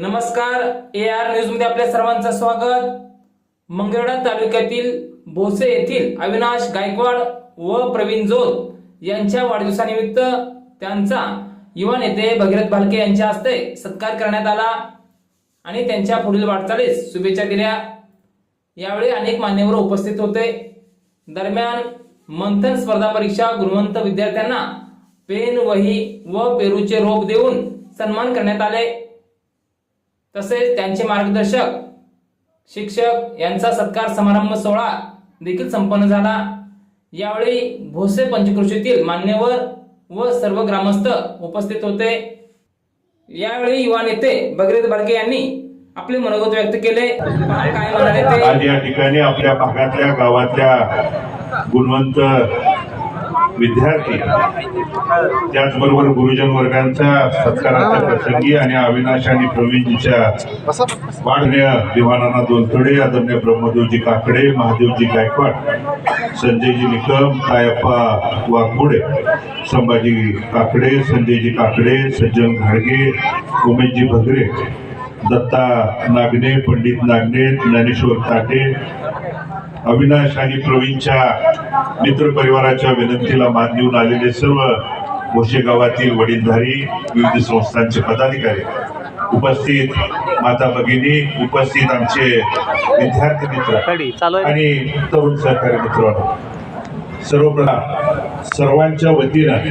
नमस्कार A R न्यूजमध्ये आपल्या सर्वांचं स्वागत. मंगळवेढा तालुक्यातील भोसे येथील अविनाश गायकवाड व प्रवीण जोत यांच्या वाढदिवसानिमित्त त्यांचा युवा नेते भगीरथ भालके यांच्या हस्ते सत्कार करण्यात आला आणि त्यांच्या पुढील वाटचालीस शुभेच्छा दिल्या. यावेळी अनेक मान्यवर उपस्थित होते. दरम्यान मंथन स्पर्धा परीक्षा गुणवंत विद्यार्थ्यांना पेन वही व पेरूचे रोप देऊन सन्मान करण्यात आले. तसेच त्यांचे मार्गदर्शक शिक्षक यांचा सत्कार समारंभ सोहळा देखील संपन्न झाला. यावेळी भोसे पंचकृषीतील मान्यवर व सर्व ग्रामस्थ उपस्थित होते. यावेळी युवा नेते भगीरथ बाळके यांनी आपले मनोगत व्यक्त केले. काय म्हणाले ते? आज या ठिकाणी आपल्या भागातल्या गावातल्या गुणवंत विद्यार्थी. त्याचबरोबर गुरुजन वर्गांच्या सत्काराच्या प्रसंगी आणि अविनाश आणि प्रवीणजीच्या वाढण्या दिवाणाना दोनकडे आदरणीय ब्रह्मदेवजी काकडे महादेवजी गायकवाड संजयजी निकम तायप्पा वाघमोडे संभाजी काकडे संजयजी काकडे सज्जन घाडगे उमेशजी भगरे दत्ता नागणे पंडित नागणे ज्ञानेश्वर ताटे अविनाश आणि प्रवीणच्या मित्र परिवाराच्या विनंतीला मान देऊन आलेले सर्व भोसे गावातील वडीलधारी विविध संस्थांचे पदाधिकारी. उपस्थित माता भगिनी उपस्थित आमचे विद्यार्थी मित्र आणि तरुण सहकारी मित्रांनो. सर्वप्रथम सर्वांच्या वतीनं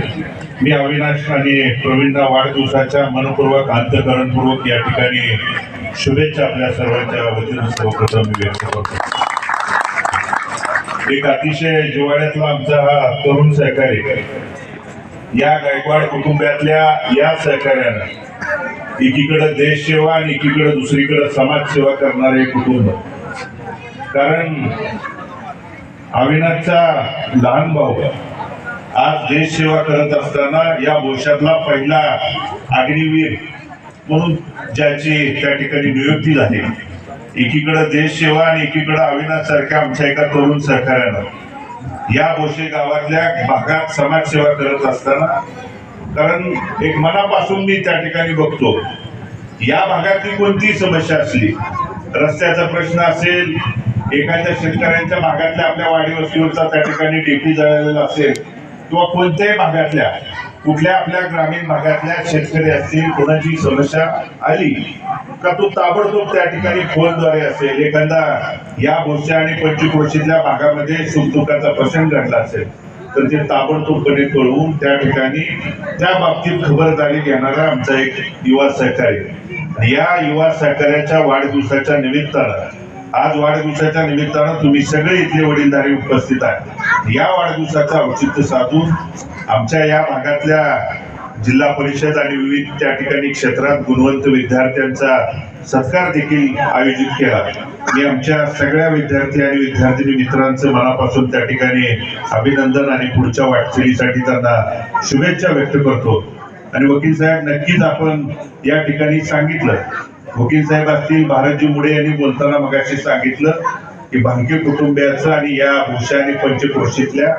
मी अविनाश आणि प्रवीणला वाढदिवसाच्या मनपूर्वक अंतकरणपूर्वक या ठिकाणी शुभेच्छा आपल्या सर्वांच्या वतीनं सर्वप्रथम मी व्यक्त करतो. एक अतिशय जिव्हाळ्यातला आमचा हा तरुण सहकारी. या गायकवाड कुटुंबातल्या या सहकार्यानं एकीकडे देश सेवा आणि एकीकडे दुसरीकडे समाजसेवा करणारे कुटुंब. कारण अविनाथचा लहान भाऊ आज देशसेवा करत असताना या भविष्यातला पहिला अग्निवीर म्हणून ज्याची त्या ठिकाणी नियुक्ती झाली. एकीकडे देश सेवा आणि एकीकडे अविनाश सारख्या आमच्या एका तरुण सहकार्यानं. या बोशे गावातल्या भागात समाजसेवा करत असताना कारण एक मनापासून मी त्या ठिकाणी बघतो या भागातली कोणतीही समस्या असली रस्त्याचा प्रश्न असेल एखाद्या शेतकऱ्यांच्या भागातल्या आपल्या वाडी वस्तीवरचा त्या ठिकाणी डेपी जळलेला असेल किंवा कोणत्याही भागातल्या कुठल्या आपल्या ग्रामीण भागातल्या शेतकरी असतील कोणाची समस्या आली का तो ताबडतोब त्या ठिकाणी फोनद्वारे असेल एखादा या गोष्टी आणि पंचक्रोशीतल्या भागामध्ये सुखदुःखाचा प्रसंग घडला असेल तर ते ताबडतोबपणे कळवून त्या ठिकाणी त्या बाबतीत खबरदारी घेणारा आमचा एक युवा सहकारी. या युवा सहकार्याच्या वाढदिवसाच्या निमित्तानं आज वाढदिवसाच्या निमित्तानं तुम्ही सगळे इथले वडीलधारी उपस्थित आहेत. या वाढदिवसाचं औचित्य साधून आमच्या या भागातल्या जिल्हा परिषद आणि विविध त्या ठिकाणी क्षेत्रात गुणवंत विद्यार्थ्यांचा सत्कार देखील आयोजित केला. मी आमच्या सगळ्या विद्यार्थी आणि विद्यार्थिनी मित्रांचं मनापासून त्या ठिकाणी अभिनंदन आणि पुढच्या वाटचालीसाठी त्यांना शुभेच्छा व्यक्त करतो. आणि वकील साहेब नक्कीच आपण या ठिकाणी सांगितलं वकील साहेब असतील भारतजी मुडे यांनी बोलताना मगाशी सांगितलं की भांके कुटुंबियाचं आणि या भूषा आणि पंचक्रोशीतल्या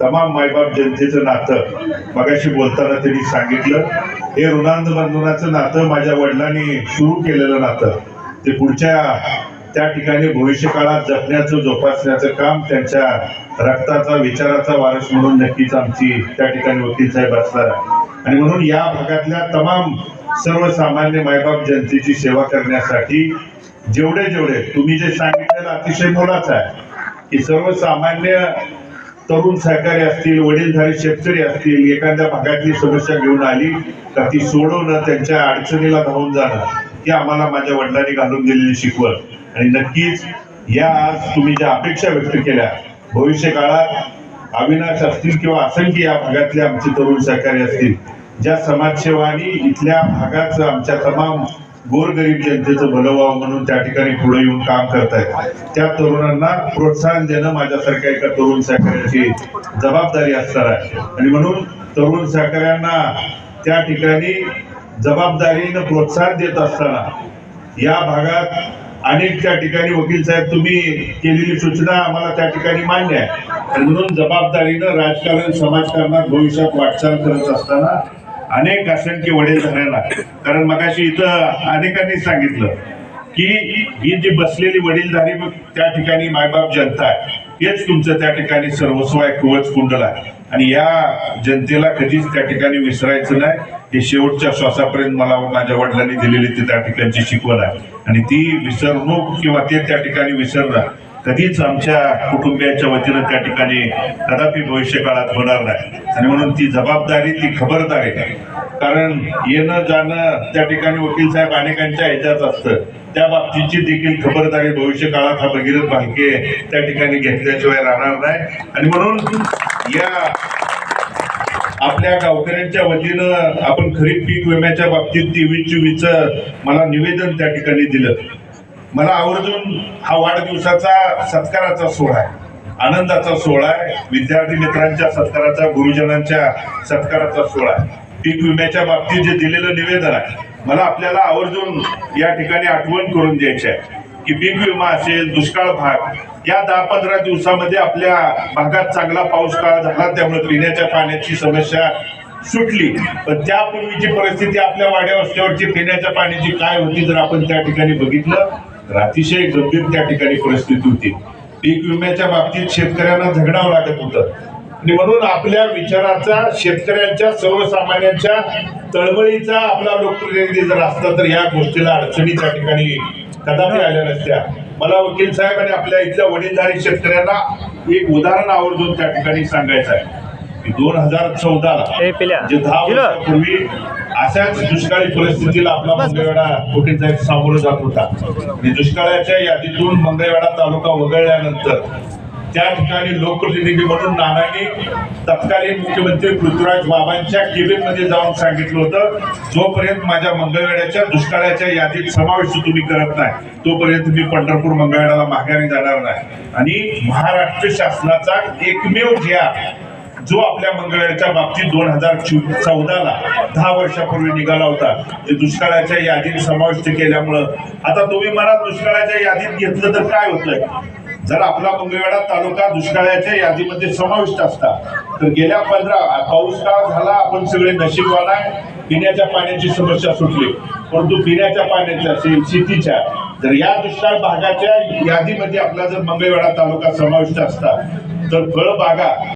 तमाम मायबाप जनतेचं नातं मगाशी बोलताना त्यांनी सांगितलं हे ऋणांद बंधनाचं नातं माझ्या वडिलांनी सुरू केलेलं नातं ते पुढच्या त्या ठिकाणी भविष्य काळात जपण्याचं जोपासण्याचं काम त्यांच्या रक्ताचा विचाराचा वारस म्हणून नक्कीच आमची त्या ठिकाणी वकील साहेब असणार आणि म्हणून या भागातल्या तमाम सर्वसामान्य मायबाप जनतेची सेवा करण्यासाठी जेवढे जेवढे तुम्ही जे सांगितलेलं अतिशय मोलाचं आहे की सर्वसामान्य तरुण सहकारी असतील वडीलधारी शेतकरी असतील एखाद्या भागातली समस्या घेऊन आली तर ती सोडवणं त्यांच्या अडचणीला धावून जाणं ही आम्हाला माझ्या वडिलांनी घालून दिलेली शिकवण. आणि नक्कीच या आज तुम्ही ज्या अपेक्षा व्यक्त केल्या भविष्य काळात अविनाश असतील किंवा असंख्य या भागातले आमचे तरुण सहकारी असतील ज्या समाजसेवानी इथल्या भागाचं आमच्या तमाम गोरगरीब जनतेचं भलं व्हावं म्हणून त्या ठिकाणी पुढे येऊन काम करतायत. त्या तरुणांना प्रोत्साहन देणं माझ्यासारख्या एका तरुण सहकार्याची जबाबदारी असणार आहे. आणि म्हणून तरुण सहकार्यांना त्या ठिकाणी जबाबदारीनं प्रोत्साहन देत असताना या भागात अनेक त्या ठिकाणी वकील साहेब तुम्ही केलेली सूचना आम्हाला त्या ठिकाणी मान्य आहे. आणि म्हणून जबाबदारीनं राजकारण समाजकारणात भविष्यात वाटचाल करत असताना अनेक असंख्य वडीलधाऱ्यांना कारण मगाशी इथं अनेकांनी सांगितलं की ही जी बसलेली वडीलधारी मग त्या ठिकाणी मायबाप जनता आहे हेच तुमचं त्या ठिकाणी सर्वस्व आहे कुवच कुंडल आहे. आणि या जनतेला कधीच त्या ठिकाणी विसरायचं नाही. हे शेवटच्या श्वासापर्यंत मला माझ्या वडिलांनी दिलेली ती त्या ठिकाणची शिकवण आहे. आणि ती विसरणूक किंवा ते त्या ठिकाणी विसरणं कधीच आमच्या कुटुंबियांच्या वतीनं त्या ठिकाणी कदापि भविष्य काळात होणार नाही. आणि म्हणून ती जबाबदारी ती खबरदारी कारण येणं जाणं त्या ठिकाणी वकील साहेब अनेकांच्या ह्याच्यात असतं. त्या बाबतीची देखील खबरदारी भविष्य काळात हा भगीरथ भालके त्या ठिकाणी घेतल्याशिवाय राहणार नाही. आणि म्हणून या आपल्या गावकऱ्यांच्या वतीनं आपण खरीप पीक विम्याच्या बाबतीत तेवीस चोवीस मला निवेदन त्या ठिकाणी दिलं. मला आवर्जून हा वाढदिवसाचा सत्काराचा सोहळा आहे. आनंदाचा सोहळा आहे. विद्यार्थी मित्रांच्या सत्काराचा गुरुजनांच्या सत्काराचा सोहळा आहे. पीक विम्याच्या बाबतीत जे दिलेलं निवेदन आहे मला आपल्याला आवर्जून या ठिकाणी आठवण करून द्यायची आहे की पीक विमा असेल दुष्काळ भाग या दहा पंधरा दिवसामध्ये आपल्या भागात चांगला पाऊस काळ झाला त्यामुळे पिण्याच्या पाण्याची समस्या सुटली. पण त्यापूर्वीची परिस्थिती आपल्या वाड्या वस्त्यावरची पिण्याच्या पाण्याची काय होती जर आपण त्या ठिकाणी बघितलं तर अतिशय गंभीर त्या ठिकाणी परिस्थिती होती. पीक विम्याच्या बाबतीत शेतकऱ्यांना झगडावं लागत होतं. आणि म्हणून आपल्या विचाराचा शेतकऱ्यांच्या सर्वसामान्यांच्या तळमळीचा आपला लोकप्रतिनिधी जर असता तर या गोष्टीला अडचणी त्या ठिकाणी कदापि आल्या नसत्या. मला वकील साहेब आणि आपल्या इथल्या वडीलधारी शेतकऱ्यांना एक उदाहरण आवर्जून त्या ठिकाणी सांगायचं आहे. दोन हजार चौदाला पिल्या. म्हणजे दहा. वर्षापूर्वी अशाच दुष्काळी परिस्थितीला आपला मंगळवेढा कुठे साहेब सामोरं जात होता आणि दुष्काळाच्या यादीतून मंगळवेढा तालुका वगळल्यानंतर त्या ठिकाणी लोकप्रतिनिधी म्हणून नानांनी तत्कालीन मुख्यमंत्री पृथ्वीराज बाबांच्या केबिनमध्ये जाऊन सांगितलं होतं जोपर्यंत माझ्या मंगळवेढ्याच्या दुष्काळाच्या यादीत समावेश तुम्ही करत नाही तोपर्यंत मी पंढरपूर मंगळवेढ्याला माघारी जाणार नाही आणि महाराष्ट्र शासनाचा एकमेव ध्येय जो आपल्या मंगळाच्या बाबतीत दोन हजार चौदाला दहा वर्षापूर्वी निघाला होता ते दुष्काळाच्या यादीत समाविष्ट केल्यामुळं. आता तुम्ही मला दुष्काळाच्या यादीत घेतलं तर काय होतंय? जर आपला मंगळवेढा तालुका दुष्काळाच्या यादीमध्ये समाविष्ट असता तर गेल्या पंधरा पाऊस काळ झाला आपण सगळे नशीबवाला पिण्याच्या पाण्याची समस्या सुटली. परंतु पिण्याच्या पाण्याच्या असेल शेतीच्या जर या दुष्काळ भागाच्या यादीमध्ये आपला जर मंगळवेढा तालुका समाविष्ट असता तर फळबागा